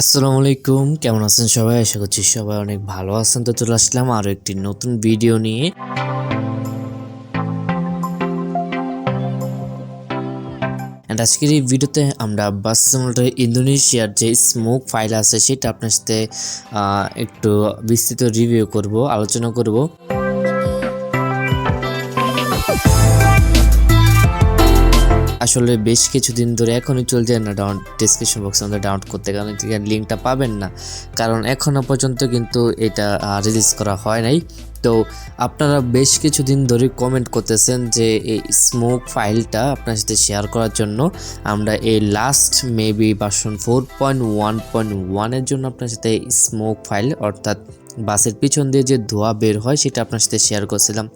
আসসালামু আলাইকুম। কেমন আছেন সবাই? আশা করছি সবাই অনেক ভালো আছেন। তো চলে আসলাম আরও একটি নতুন ভিডিও নিয়ে। অ্যান্ড আজকের এই ভিডিওতে আমরা বাস সিমুলেটর ইন্দোনেশিয়ার যে স্মোক ফাইল আছে, সেটা আপনার সাথে একটু বিস্তৃত রিভিউ করব, আলোচনা করব। আসলে বেশ কিছুদিন ধরে এখনই চলছে না ডাউন ডিসক্রিপশন বক্সে আমাদের ডাউনলোড করতে, কারণ লিঙ্কটা পাবেন না। কারণ এখনও পর্যন্ত কিন্তু এটা রিলিজ করা হয় নাই। তো আপনারা বেশ কিছুদিন ধরে কমেন্ট করতেছেন যে এই স্মোক ফাইলটা আপনার সাথে শেয়ার করার জন্য আমরা এই last maybe version four point one point ওয়ানের জন্য আপনার সাথে স্মোক ফাইল অর্থাৎ বাসের পিছন দিয়ে যে ধোঁয়া বের হয় সেটা আপনার সাথে শেয়ার করছিলাম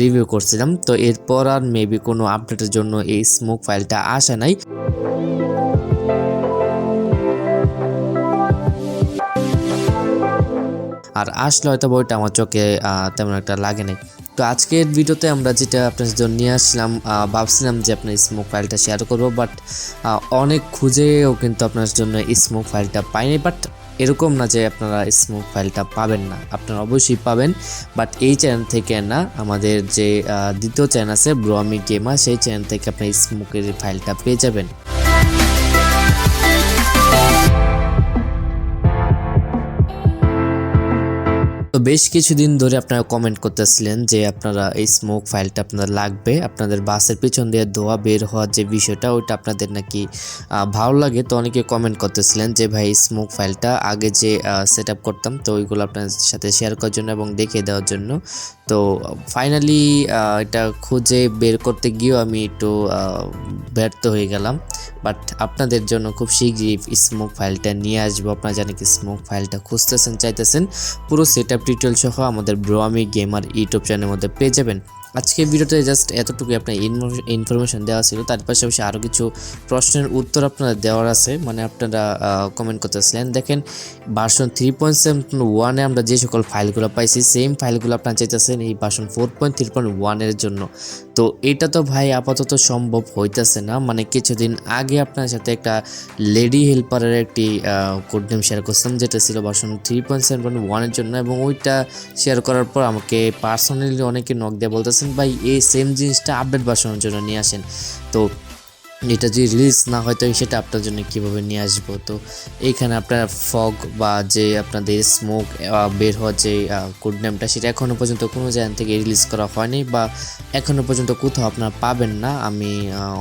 রিভিউ করছিলাম। তো এরপর আর মেবি কোনো আপডেটের জন্য এই স্মোক ফাইলটা আসে নাই। আর আসলে হয়তো বইটা আমার চোখে তেমন একটা লাগে নাই। তো আজকের ভিডিওতে আমরা যেটা আপনার জন্য নিয়ে আসলাম ভাবছিলাম যে আপনার স্মোক ফাইলটা শেয়ার করব বাট অনেক খুঁজেও কিন্তু আপনার জন্য স্মোক ফাইলটা পাইনি বাট এরকম না যে আপনারা স্মোক ফাইলটা পাবেন না। আপনারা অবশ্যই পাবেন বাট এই চ্যানেল থেকে না আমাদের যে দ্বিতীয় চ্যানেল আছে ব্রমি গেমার সেই চ্যানেল থেকে আপনি স্মোকের ফাইলটা পেয়ে যাবেন। তো বেশ কিছুদিন ধরে আপনারা কমেন্ট করতেছিলেন যে আপনারা এই স্মোক ফাইলটা আপনাদের লাগবে, আপনাদের বাসের পিছন দিয়ে ধোয়া বের হওয়ার যে বিষয়টা, ওইটা আপনাদের নাকি ভালো লাগে। তো অনেকে কমেন্ট করতেছিলেন যে, ভাই স্মোক ফাইলটা আগে যে সেট করতাম, তো ওইগুলো আপনাদের সাথে শেয়ার করার জন্য এবং দেখিয়ে দেওয়ার জন্য। তো ফাইনালি এটা খুঁজে বের করতে গিয়েও আমি একটু ব্যর্থ হয়ে গেলাম। বাট আপনাদের জন্য খুব শীঘ্রই স্মোক ফাইলটা নিয়ে আসব। আপনারা জানেন কি স্মোক ফাইলটা খুঁজতেছেন, চাইতেছেন, পুরো সেট ডিটেল সহ আমাদের ব্রোয়ামি গেমার ইউটিউব চ্যানেলের মধ্যে পেয়ে যাবেন। আজকে ভিডিওতে জাস্ট এতটুকু আপনার ইনফরমেশন দেওয়া ছিল। তার পাশাপাশি আরও কিছু প্রশ্নের উত্তর আপনারা দেওয়ার আছে মানে আপনারা কমেন্ট করতেছিলেন। দেখেন ভার্সন থ্রি পয়েন্ট সেভেন ওয়ানে আমরা যে সকল ফাইলগুলো পাইছি সেম ফাইলগুলো আপনারা চাইতেছেন এই version four point three point ওয়ানের জন্য। তো এটা তো ভাই আপাতত সম্ভব হইতেছে না। মানে কিছুদিন আগে আপনার সাথে একটা লেডি হেল্পারের একটি কোড নেম শেয়ার করছিলাম, যেটা ছিল version three point seven point ওয়ানের জন্য। এবং ওইটা শেয়ার করার পর আমাকে পার্সোনালি অনেকে নক দিয়ে বলতেছেন, ভাই, এই সেম জিনিসটা আপডেট ভার্সনের জন্য নিয়ে আসেন। তো এটা যদি রিলিজ না হয়, তো সেটা আপনার জন্য কীভাবে নিয়ে আসব? তো এইখানে আপনার ফগ বা যে আপনাদের স্মোক বের হওয়ার যে কোড সেটা এখনও পর্যন্ত কোনো জায়গা থেকে রিলিজ করা হয়নি বা এখনও পর্যন্ত কোথাও আপনারা পাবেন না। আমি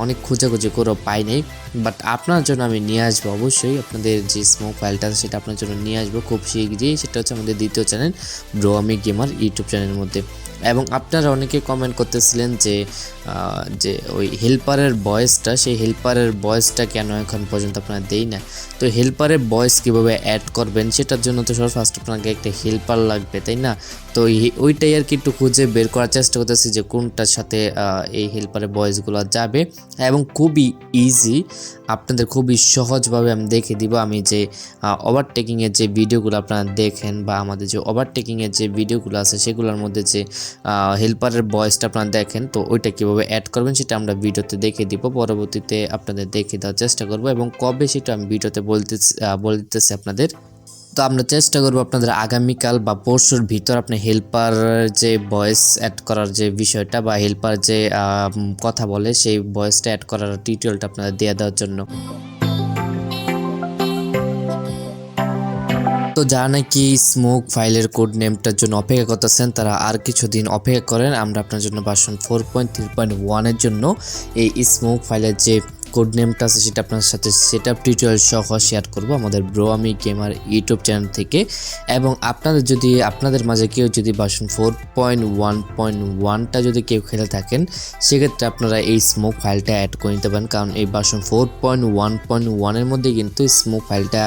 অনেক খোঁজাখুঁজি করেও পাই নাই বাট আপনার জন্য আমি নিয়ে আসব অবশ্যই। আপনাদের যে স্মোক ফাইলটা সেটা আপনার জন্য নিয়ে আসব খুব শীঘ্রই সেটা হচ্ছে আমাদের দ্বিতীয় চ্যানেল ব্রোয়ামি গেমার ইউটিউব চ্যানেলের মধ্যে। এবং আপনারা অনেকে কমেন্ট করতেছিলেন যে যে ওই হেল্পারের বয়েসটা সেই হেল্পারের বয়েসটা কেন এখন পর্যন্ত আপনারা দেই না? তো হেল্পারের বয়েস কীভাবে অ্যাড করবেন, সেটার জন্য তো সব ফার্স্ট আপনাকে একটা হেল্পার লাগবে, তাই না? তো ওইটাই আর কি একটু খুঁজে বের করার চেষ্টা করতেছি যে কোনটার সাথে এই হেল্পারের বয়েসগুলো যাবে। এবং খুবই ইজি আপনাদের খুবই সহজভাবে আমি দেখে দিব আমি যে ওভারটেকিংয়ের যে ভিডিওগুলো আপনারা দেখেন বা আমাদের যে ওভারটেকিংয়ের যে ভিডিওগুলো আছে, সেগুলোর মধ্যে যে হেল্পারের বয়েসটা আপনারা দেখেন, তো ওইটা কীভাবে অ্যাড করবেন সেটা আমরা ভিডিওতে দেখে দিব। পরবর্তীতে আপনাদের দেখে দেওয়ার চেষ্টা করব এবং কবে সেটা আমি ভিডিওতে বলতে বলে দিতেছি আপনাদের। তো আমরা চেষ্টা করব আপনাদের আগামীকাল বা পরশুর ভিতর আপনি হেল্পার যে ভয়েস অ্যাড করার যে বিষয়টা বা হেল্পার যে কথা বলে সেই ভয়েসটা অ্যাড করার টিউটোরিয়ালটা আপনাদের দিয়ে দেওয়ার জন্য। তো যারা নাকি স্মোক ফাইলের কোড নেমটার জন্য অপেক্ষা করতেছেন, তারা আর কিছুদিন অপেক্ষা করেন। আমরা আপনার জন্য version four point three point ওয়ানের জন্য এই স্মোক ফাইলের যে কোড নেমটা আছে, সেটা আপনার সাথে সেট আপ টিউটোরিয়াল সহ শেয়ার করব আমাদের ব্রো আমি গেমার ইউটিউব চ্যানেল থেকে। এবং আপনাদের যদি, আপনাদের মাঝে কেউ যদি version four point one point ওয়ানটা যদি কেউ খেলে থাকেন, সেক্ষেত্রে আপনারা এই স্মোক ফাইলটা অ্যাড করে নিতে পারেন। কারণ এই version four point one point ওয়ানের মধ্যে কিন্তু স্মোক ফাইলটা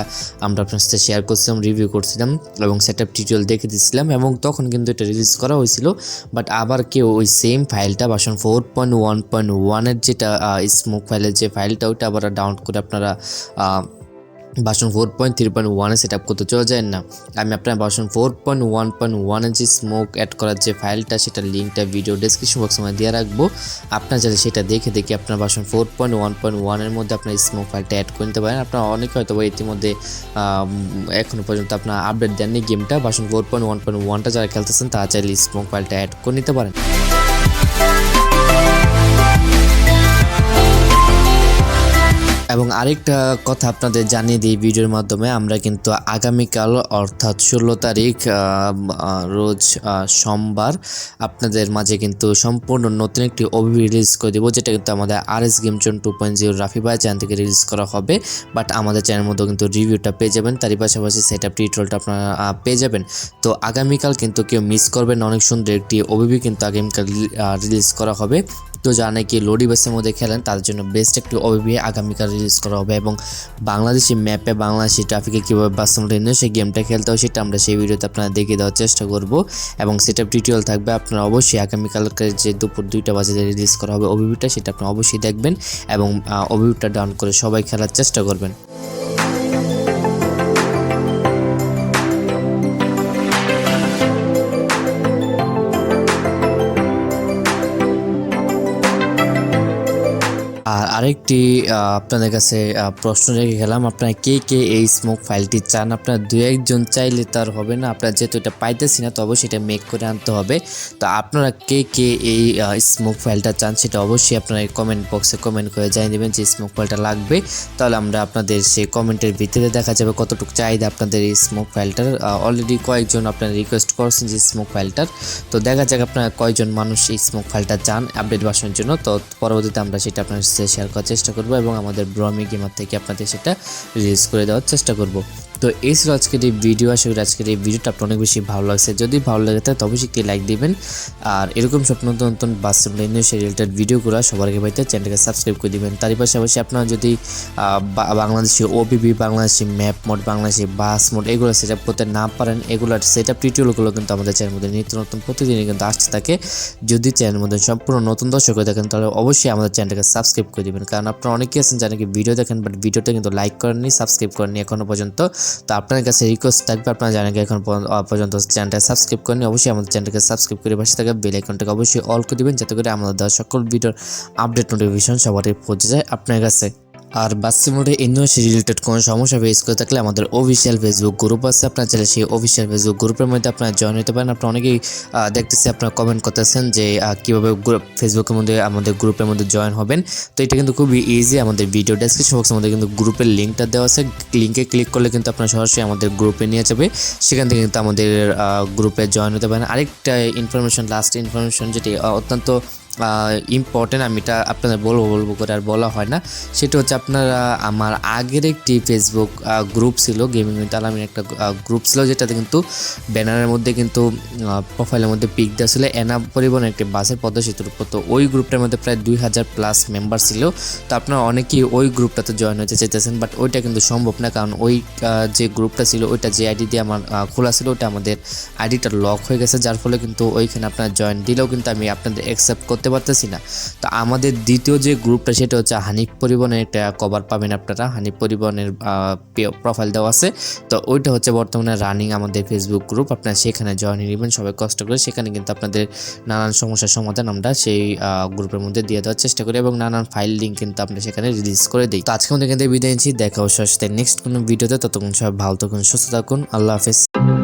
আমরা আপনার সাথে শেয়ার করছিলাম রিভিউ করছিলাম এবং সেট আপ টিউটোরিয়াল দেখে দিচ্ছিলাম এবং তখন কিন্তু এটা রিলিজ করা হয়েছিল। বাট আবার কেউ ওই সেম ফাইলটা version four point one point ওয়ানের যেটা স্মোক ফাইলের যে ফাইলটা ওইটা আবার ডাউনলোড করে আপনারা version four point three point ওয়ানে সেট আপ করতে চলে যায় না। আমি আপনার version four point one point ওয়ানে যে স্মোক অ্যাড করার যে ফাইলটা সেটা লিঙ্কটা ভিডিও ডিসক্রিপশন বক্সে আমি দিয়ে রাখব। আপনার যাতে সেটা দেখে দেখে আপনার version four point one point ওয়ানের মধ্যে আপনার স্মোক ফাইলটা অ্যাড করে নিতে পারেন। আপনার অনেকে হয়তো ইতিমধ্যে এখনও পর্যন্ত আপনার আপডেট দেননি গেমটা version four point one point ওয়ানটা যারা খেলতেছেন, তারা চাইলে স্মোক ফাইলটা অ্যাড করে নিতে পারেন। এবং আরেকটা কথা আপনাদের জানিয়ে দিই ভিডিওর মাধ্যমে, আমরা কিন্তু আগামীকাল অর্থাৎ ষোলো তারিখ রোজ সোমবার আপনাদের মাঝে কিন্তু সম্পূর্ণ নতুন একটি ওবি রিলিজ করে দেবো, যেটা কিন্তু আমাদের আর এস গেম চন টু পয়েন্ট জিরো রাফি ভাই চ্যানেল থেকে রিলিজ করা হবে। বাট আমাদের চ্যানেলের মধ্যেও কিন্তু রিভিউটা পেয়ে যাবেন, তারই পাশাপাশি সেট আপ টিউটোরিয়ালটা আপনারা পেয়ে যাবেন। তো আগামীকাল কিন্তু কেউ মিস করবেন অনেক সুন্দর একটি ওবিবি কিন্তু আগামীকাল রিলিজ করা হবে। তো যারা নাকি লোডি বাসের মধ্যে খেলেন তার জন্য বেস্ট একটি ওবিবি আগামীকাল রিলিজ করা হবে এবং বাংলাদেশি ম্যাপে বাংলাদেশি ট্রাফিকে কীভাবে বাসের টেনে সেই গেমটা খেলতে হবে সেটা আমরা সেই ভিডিওতে আপনারা দেখিয়ে দেওয়ার চেষ্টা করব এবং সেটা টিউটোরিয়াল থাকবে। আপনারা অবশ্যই আগামীকালকে যে দুপুর দুইটা বাজে রিলিজ করা হবে ওবিবিটা সেটা আপনারা অবশ্যই দেখবেন এবং ওবিবিটা ডাউন করে সবাই খেলার চেষ্টা করবেন। আরেকটি আপনাদের কাছে প্রশ্ন রেখে গেলাম। আপনারা কে কে এই স্মোক ফাইলটি চান? আপনার দু একজন চাইলে তার হবে না। আপনার যেহেতু এটা পাইতেছি না, তো অবশ্যই এটা মেক করে আনতে হবে। তো আপনারা কে কে এই স্মোক ফাইলটা চান সেটা অবশ্যই আপনারা কমেন্ট বক্সে কমেন্ট করে জানিয়ে দেবেন যে স্মোক ফাইলটা লাগবে। তাহলে আমরা আপনাদের সেই কমেন্টের ভিতরে দেখা যাবে কতটুকু চাহিদা আপনাদের এই স্মোক ফাইলটার অলরেডি কয়েকজন আপনারা রিকোয়েস্ট করছেন যে স্মোক ফাইলটার তো দেখা যাক আপনারা কয়জন মানুষ এই স্মোক ফাইলটা চান আপডেট বাসানোর জন্য। তো পরবর্তীতে আমরা সেটা আপনার সাথে শেয়ার করার চেষ্টা করব এবং আমাদের ব্রমি গেমার থেকে আপনাদের সেটা রিলিজ করে দেওয়ার চেষ্টা করব। তো এই ছিল আজকের এই ভিডিও আশা করি আজকের এই ভিডিওটা আপনার অনেক বেশি ভালো লাগছে। যদি ভালো লাগে থাকে তবে একটি লাইক দিবেন। আর এরকম সব নতুন বাস্তব ইন্ডোনেশিয়া রিলেটেড ভিডিওগুলো সবার আগে পাইতে চ্যানেলকে সাবস্ক্রাইব করে দিবেন। তারই পাশাপাশি আপনারা যদি Bangladeshi OBB Bangladeshi map mod Bangladeshi bus mod এগুলো সেট আপ করতে না পারেন, এগুলোর সেট আপ টিউটোরিয়ালগুলো কিন্তু আমাদের চ্যানেলের মধ্যে নিত্য নতুন প্রতিদিনই কিন্তু আসতে থাকে। যদি চ্যানেলের মধ্যে সম্পূর্ণ নতুন দর্শক হয়ে থাকেন তাহলে অবশ্যই আমাদের চ্যানেলটাকে সাবস্ক্রাইব করে দিবেন। কারণ আপনারা অনেকেই আছেন যারা ভিডিও দেখেন বাট ভিডিওটা কিন্তু লাইক করেননি সাবস্ক্রাইব করেননি এখনও পর্যন্ত। তো আপনার কাছে রিকোয়েস্ট থাকবে, আপনারা জানেন এখন পর্যন্ত চ্যানেলটা সাবস্ক্রাইব করেনি অবশ্যই আমাদের চ্যানেলটাকে সাবস্ক্রাইব করে পাশে থাকা বেল আইকনটাকে অবশ্যই অল করে দিবেন, যাতে করে আমাদের দেওয়া সকল ভিডিওর আপডেট নোটিফিকেশন সবারই পৌঁছে যায়। আপনার কাছে আর বাসি মোডে ইউনিভার্সিটি রিলেটেড কোনো সমস্যা ফেস করে থাকলে আমাদের অফিসিয়াল ফেসবুক গ্রুপ আছে। আপনার চাইলে সেই অফিসিয়াল ফেসবুক গ্রুপের মধ্যে আপনারা জয়েন হতে পারেন। আপনারা অনেকেই দেখতেছি আপনারা কমেন্ট করতেছেন যে কীভাবে ফেসবুকের মধ্যে, আমাদের গ্রুপের মধ্যে জয়েন হবেন। তো এটা কিন্তু খুবই ইজি আমাদের ভিডিও ডেসক্রিপশন বক্সের মধ্যে কিন্তু গ্রুপের লিঙ্কটা দেওয়া আছে। লিঙ্কে ক্লিক করলে কিন্তু আপনারা সরাসরি আমাদের গ্রুপে নিয়ে যাবে। সেখান থেকে কিন্তু আমাদের গ্রুপে জয়েন হতে পারেন। আরেকটা ইনফরমেশন লাস্ট ইনফরমেশন যেটি অত্যন্ত ইম্পর্টেন্ট আমি এটা আপনাদের বলব বলব করে আর বলা হয় না। সেটা হচ্ছে আপনারা আমার আগের একটি ফেসবুক গ্রুপ ছিল গেমিং উইথ আলামিন একটা গ্রুপ ছিল, যেটাতে কিন্তু ব্যানারের মধ্যে কিন্তু প্রোফাইলের মধ্যে পিক দেওয়া ছিল, এনা পরিবহন একটি বাসের পদ্মা সেতুর উপর। তো ওই গ্রুপটার মধ্যে প্রায় দুই হাজার প্লাস মেম্বার ছিল। তো আপনারা অনেকেই ওই গ্রুপটাতে জয়েন হতে চাইতেছেন বাট ওইটা কিন্তু সম্ভব না, কারণ ওই যে গ্রুপটা ছিল, ওইটা যে আইডি দিয়ে আমার খোলা ছিল ওটা আমাদের আইডিটা লক হয়ে গেছে, যার ফলে কিন্তু ওইখানে আপনারা জয়েন দিলেও কিন্তু আমি আপনাদের অ্যাকসেপ্ট করতে পারতেছি না। তো আমাদের দ্বিতীয় যে গ্রুপটা, সেটা হচ্ছে হানিফ পরিবহনের একটা কভার পাবেন আপনারা। হানিফ পরিবহনের প্রোফাইল দেওয়া আছে। তো ওইটা হচ্ছে বর্তমানে রানিং আমাদের ফেসবুক গ্রুপ আপনারা সেখানে জয়েন নেবেন। সবাই কষ্ট করে সেখানে কিন্তু আপনাদের নানান সমস্যার সমাধান আমরা সেই গ্রুপের মধ্যে দিয়ে দেওয়ার চেষ্টা করি এবং নানান ফাইল লিঙ্ক কিন্তু আমরা সেখানে রিলিজ করে দিই। তো আজকে আমাদের কিন্তু বিদায় নিচ্ছি। দেখা অবশ্যই নেক্সট কোনো ভিডিওতে ততক্ষণ সবাই ভালো থাকুন, সুস্থ থাকুন। আল্লাহ হাফেজ।